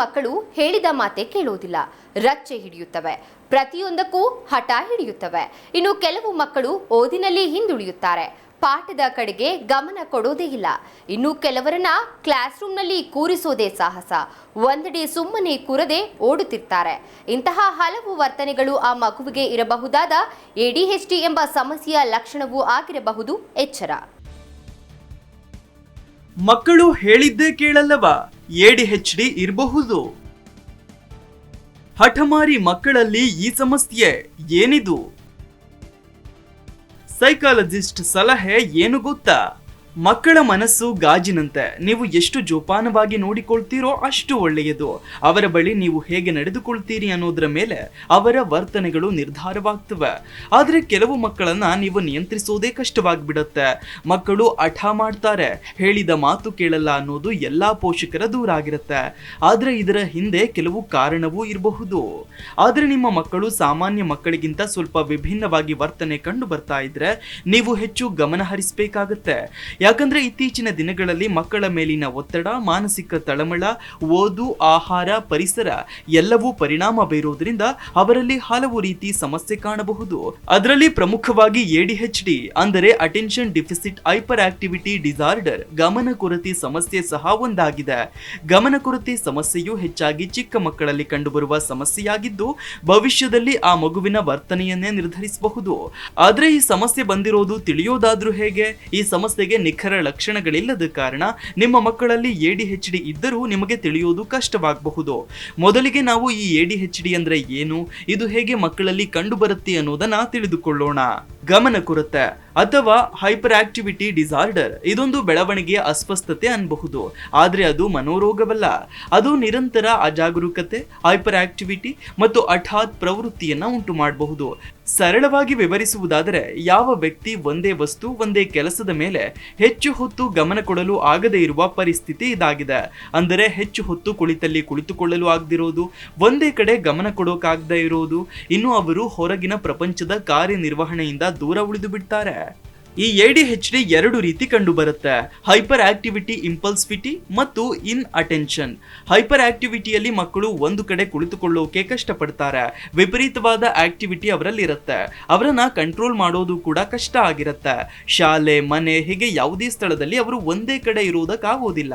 ಮಕ್ಕಳು ಹೇಳಿದ ಮಾತೆ ಕೇಳುವುದಿಲ್ಲ. ರಚ್ಚೆ ಹಿಡಿಯುತ್ತವೆ. ಪ್ರತಿಯೊಂದಕ್ಕೂ ಹಠ ಹಿಡಿಯುತ್ತವೆ. ಇನ್ನು ಕೆಲವು ಮಕ್ಕಳು ಓದಿನಲ್ಲಿ ಹಿಂದುಳಿಯುತ್ತಾರೆ. ಪಾಠದ ಕಡೆಗೆ ಗಮನ ಕೊಡೋದೇ ಇಲ್ಲ. ಇನ್ನು ಕೆಲವರನ್ನ ಕ್ಲಾಸ್ ರೂಮ್ನಲ್ಲಿ ಕೂರಿಸೋದೇ ಸಾಹಸ. ಒಂದೆಡೆ ಸುಮ್ಮನೆ ಕೂರದೆ ಓಡುತ್ತಿರ್ತಾರೆ. ಇಂತಹ ಹಲವು ವರ್ತನೆಗಳು ಆ ಮಗುವಿಗೆ ಇರಬಹುದಾದ ಎಡಿಎಚ್ಡಿ ಎಂಬ ಸಮಸ್ಯೆಯ ಲಕ್ಷಣವೂ ಆಗಿರಬಹುದು ಎಚ್ಚರ. ಮಕ್ಕಳು ಹೇಳಿದ್ದೇ ಕೇಳಲ್ಲವ? ಡಿ ಇರಬಹುದು. ಹಠಮಾರಿ ಮಕ್ಕಳಲ್ಲಿ ಈ ಸಮಸ್ಯೆ ಏನಿದು? ಸೈಕಾಲಜಿಸ್ಟ್ ಸಲಹೆ ಏನು ಗೊತ್ತಾ? ಮಕ್ಕಳ ಮನಸ್ಸು ಗಾಜಿನಂತೆ. ನೀವು ಎಷ್ಟು ಜೋಪಾನವಾಗಿ ನೋಡಿಕೊಳ್ತೀರೋ ಅಷ್ಟು ಒಳ್ಳೆಯದು. ಅವರ ಬಳಿ ನೀವು ಹೇಗೆ ನಡೆದುಕೊಳ್ತೀರಿ ಅನ್ನೋದರ ಮೇಲೆ ಅವರ ವರ್ತನೆಗಳು ನಿರ್ಧಾರವಾಗ್ತವೆ. ಆದರೆ ಕೆಲವು ಮಕ್ಕಳನ್ನ ನೀವು ನಿಯಂತ್ರಿಸೋದೇ ಕಷ್ಟವಾಗಿಬಿಡತ್ತೆ. ಮಕ್ಕಳು ಹಠ ಮಾಡ್ತಾರೆ. ಹೇಳಿದ ಮಾತು ಕೇಳಲ್ಲ ಅನ್ನೋದು ಎಲ್ಲಾ ಪೋಷಕರ ದೂರ ಆಗಿರುತ್ತೆ ಆದರೆ ಇದರ ಹಿಂದೆ ಕೆಲವು ಕಾರಣವೂ ಇರಬಹುದು. ಆದರೆ ನಿಮ್ಮ ಮಕ್ಕಳು ಸಾಮಾನ್ಯ ಮಕ್ಕಳಿಗಿಂತ ಸ್ವಲ್ಪ ವಿಭಿನ್ನವಾಗಿ ವರ್ತನೆ ಕಂಡು ಬರ್ತಾ ಇದ್ರೆ ನೀವು ಹೆಚ್ಚು ಗಮನ ಹರಿಸಬೇಕಾಗತ್ತೆ ಯಾಕಂದ್ರೆ ಇತ್ತೀಚಿನ ದಿನಗಳಲ್ಲಿ ಮಕ್ಕಳ ಮೇಲಿನ ಒತ್ತಡ, ಮಾನಸಿಕ ತಳಮಳ, ಓದು, ಆಹಾರ, ಪರಿಸರ ಎಲ್ಲವೂ ಪರಿಣಾಮ ಬೀರುವುದರಿಂದ ಅವರಲ್ಲಿ ಹಲವು ರೀತಿ ಸಮಸ್ಯೆ ಕಾಣಬಹುದು. ಅದರಲ್ಲಿ ಪ್ರಮುಖವಾಗಿ ಎಡಿಎಚ್ಡಿ ಅಂದರೆ attention deficit hyperactivity disorder ಗಮನ ಕೊರತೆ ಸಮಸ್ಯೆ ಸಹ ಒಂದಾಗಿದೆ. ಗಮನ ಕೊರತೆ ಸಮಸ್ಯೆಯು ಹೆಚ್ಚಾಗಿ ಚಿಕ್ಕ ಮಕ್ಕಳಲ್ಲಿ ಕಂಡುಬರುವ ಸಮಸ್ಯೆಯಾಗಿದ್ದು ಭವಿಷ್ಯದಲ್ಲಿ ಆ ಮಗುವಿನ ವರ್ತನೆಯನ್ನೇ ನಿರ್ಧರಿಸಬಹುದು. ಆದರೆ ಈ ಸಮಸ್ಯೆ ಬಂದಿರೋದು ತಿಳಿಯೋದಾದ್ರೂ ಹೇಗೆ? ಈ ಸಮಸ್ಯೆಗೆ ನಿಖರ ಲಕ್ಷಣಗಳಿಲ್ಲದ ಕಾರಣ ನಿಮ್ಮ ಮಕ್ಕಳಲ್ಲಿ ಎಡಿಎಚ್ಡಿ ಇದ್ದರೂ ನಿಮಗೆ ತಿಳಿಯುವುದು ಕಷ್ಟವಾಗಬಹುದು. ಮೊದಲಿಗೆ ನಾವು ಈ ಎಡಿಎಚ್ಡಿ ಅಂದ್ರೆ ಏನು, ಇದು ಹೇಗೆ ಮಕ್ಕಳಲ್ಲಿ ಕಂಡುಬರುತ್ತೆ ಅನ್ನೋದನ್ನ ತಿಳಿದುಕೊಳ್ಳೋಣ. ಗಮನ ಕೊರತೆ ಅಥವಾ ಹೈಪರ್ ಆಕ್ಟಿವಿಟಿ ಡಿಸಾರ್ಡರ್, ಇದೊಂದು ಬೆಳವಣಿಗೆಯ ಅಸ್ವಸ್ಥತೆ ಅನ್ಬಹುದು. ಆದರೆ ಅದು ಮನೋರೋಗವಲ್ಲ. ಅದು ನಿರಂತರ ಅಜಾಗರೂಕತೆ ಹೈಪರ್ ಆಕ್ಟಿವಿಟಿ ಮತ್ತು ಹಠಾತ್ ಪ್ರವೃತ್ತಿಯನ್ನು ಉಂಟು ಮಾಡಬಹುದು ಸರಳವಾಗಿ ವಿವರಿಸುವುದಾದರೆ, ಯಾವ ವ್ಯಕ್ತಿ ಒಂದೇ ವಸ್ತು, ಒಂದೇ ಕೆಲಸದ ಮೇಲೆ ಹೆಚ್ಚು ಹೊತ್ತು ಗಮನ ಕೊಡಲು ಆಗದೇ ಇರುವ ಪರಿಸ್ಥಿತಿ ಇದಾಗಿದೆ. ಅಂದರೆ ಹೆಚ್ಚು ಹೊತ್ತು ಕುಳಿತಲ್ಲಿ ಕುಳಿತುಕೊಳ್ಳಲು ಆಗದಿರೋದು, ಒಂದೇ ಕಡೆ ಗಮನ ಕೊಡೋಕಾಗದೇ ಇರೋದು. ಇನ್ನು ಅವರು ಹೊರಗಿನ ಪ್ರಪಂಚದ ಕಾರ್ಯನಿರ್ವಹಣೆಯಿಂದ ದೂರ ಉಳಿದು ಬಿಡ್ತಾರೆ. ಈ ಎ ಡಿ ಹೆಚ್ ಡಿ ಎರಡು ರೀತಿ ಕಂಡು ಬರುತ್ತೆ ಹೈಪರ್ ಆಕ್ಟಿವಿಟಿ ಇಂಪಲ್ಸಿವಿಟಿ ಮತ್ತು ಇನ್ ಅಟೆನ್ಷನ್ ಹೈಪರ್ ಆಕ್ಟಿವಿಟಿಯಲ್ಲಿ ಮಕ್ಕಳು ಒಂದು ಕಡೆ ಕುಳಿತುಕೊಳ್ಳೋಕೆ ಕಷ್ಟಪಡ್ತಾರೆ. ವಿಪರೀತವಾದ ಆಕ್ಟಿವಿಟಿ ಅವರಲ್ಲಿ ಇರುತ್ತೆ ಅವರನ್ನ ಕಂಟ್ರೋಲ್ ಮಾಡೋದು ಕೂಡ ಕಷ್ಟ ಆಗಿರುತ್ತೆ. ಶಾಲೆ, ಮನೆ ಹೀಗೆ ಯಾವುದೇ ಸ್ಥಳದಲ್ಲಿ ಅವರು ಒಂದೇ ಕಡೆ ಇರುವುದಕ್ಕಾಗೋದಿಲ್ಲ.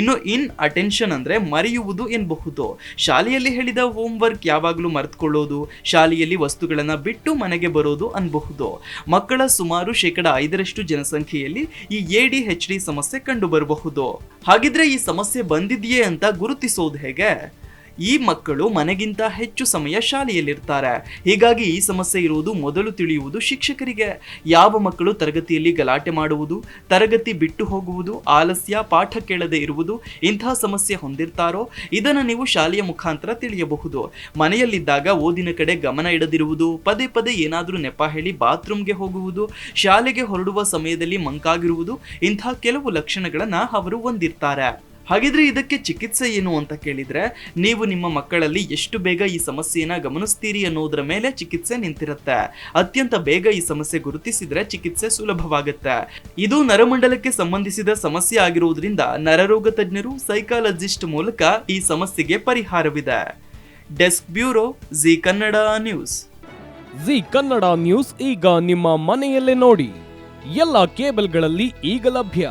ಇನ್ನು ಇನ್ ಅಟೆನ್ಷನ್ ಅಂದ್ರೆ ಮರೆಯುವುದು ಎನ್ನಬಹುದು ಶಾಲೆಯಲ್ಲಿ ಹೇಳಿದ ಹೋಮ್ವರ್ಕ್ ಯಾವಾಗಲೂ ಮರೆತುಕೊಳ್ಳೋದು, ಶಾಲೆಯಲ್ಲಿ ವಸ್ತುಗಳನ್ನು ಬಿಟ್ಟು ಮನೆಗೆ ಬರೋದು ಅನ್ಬಹುದು. ಮಕ್ಕಳ ಸುಮಾರು ಶೇಕಡ ಐದರಷ್ಟು ಜನಸಂಖ್ಯೆಯಲ್ಲಿ ಈ ಎಡಿ ಹೆಚ್ ಡಿ ಸಮಸ್ಯೆ ಕಂಡು ಬರಬಹುದು ಹಾಗಿದ್ರೆ ಈ ಸಮಸ್ಯೆ ಬಂದಿದೆಯೇ ಅಂತ ಗುರುತಿಸೋದು ಹೇಗೆ? ಈ ಮಕ್ಕಳು ಮನೆಗಿಂತ ಹೆಚ್ಚು ಸಮಯ ಶಾಲೆಯಲ್ಲಿರ್ತಾರೆ. ಹೀಗಾಗಿ ಈ ಸಮಸ್ಯೆ ಇರುವುದು ಮೊದಲು ತಿಳಿಯುವುದು ಶಿಕ್ಷಕರಿಗೆ. ಯಾವ ಮಕ್ಕಳು ತರಗತಿಯಲ್ಲಿ ಗಲಾಟೆ ಮಾಡುವುದು, ತರಗತಿ ಬಿಟ್ಟು ಹೋಗುವುದು, ಆಲಸ್ಯ, ಪಾಠ ಕೇಳದೆ ಇರುವುದು ಇಂತಹ ಸಮಸ್ಯೆ ಹೊಂದಿರ್ತಾರೋ, ಇದನ್ನು ನೀವು ಶಾಲೆಯ ಮುಖಾಂತರ ತಿಳಿಯಬಹುದು. ಮನೆಯಲ್ಲಿದ್ದಾಗ ಓದಿನ ಕಡೆ ಗಮನ ಇಡದಿರುವುದು, ಪದೇ ಪದೇ ಏನಾದರೂ ನೆಪ ಹೇಳಿ ಬಾತ್ರೂಮ್ಗೆ ಹೋಗುವುದು, ಶಾಲೆಗೆ ಹೊರಡುವ ಸಮಯದಲ್ಲಿ ಮಂಕಾಗಿರುವುದು ಇಂತಹ ಕೆಲವು ಲಕ್ಷಣಗಳನ್ನು ಅವರು ಹೊಂದಿರ್ತಾರೆ. ಹಾಗಿದ್ರೆ ಇದಕ್ಕೆ ಚಿಕಿತ್ಸೆ ಏನು ಅಂತ ಕೇಳಿದ್ರೆ, ನೀವು ನಿಮ್ಮ ಮಕ್ಕಳಲ್ಲಿ ಎಷ್ಟು ಬೇಗ ಈ ಸಮಸ್ಯೆಯನ್ನ ಗಮನಿಸ್ತೀರಿ ಅನ್ನೋದರ ಮೇಲೆ ಚಿಕಿತ್ಸೆ ನಿಂತಿರುತ್ತೆ. ಅತ್ಯಂತ ಬೇಗ ಈ ಸಮಸ್ಯೆ ಗುರುತಿಸಿದ್ರೆ ಚಿಕಿತ್ಸೆ ಸುಲಭವಾಗುತ್ತೆ. ಇದು ನರಮಂಡಲಕ್ಕೆ ಸಂಬಂಧಿಸಿದ ಸಮಸ್ಯೆ ಆಗಿರುವುದರಿಂದ ನರರೋಗ ತಜ್ಞರು, ಸೈಕಾಲಜಿಸ್ಟ್ ಮೂಲಕ ಈ ಸಮಸ್ಯೆಗೆ ಪರಿಹಾರವಿದೆ. Desk bureau, Zee Kannada news. Zee Kannada news ಈಗ ನಿಮ್ಮ ಮನೆಯಲ್ಲೇ ನೋಡಿ. ಎಲ್ಲ ಕೇಬಲ್ಗಳಲ್ಲಿ ಈಗ ಲಭ್ಯ.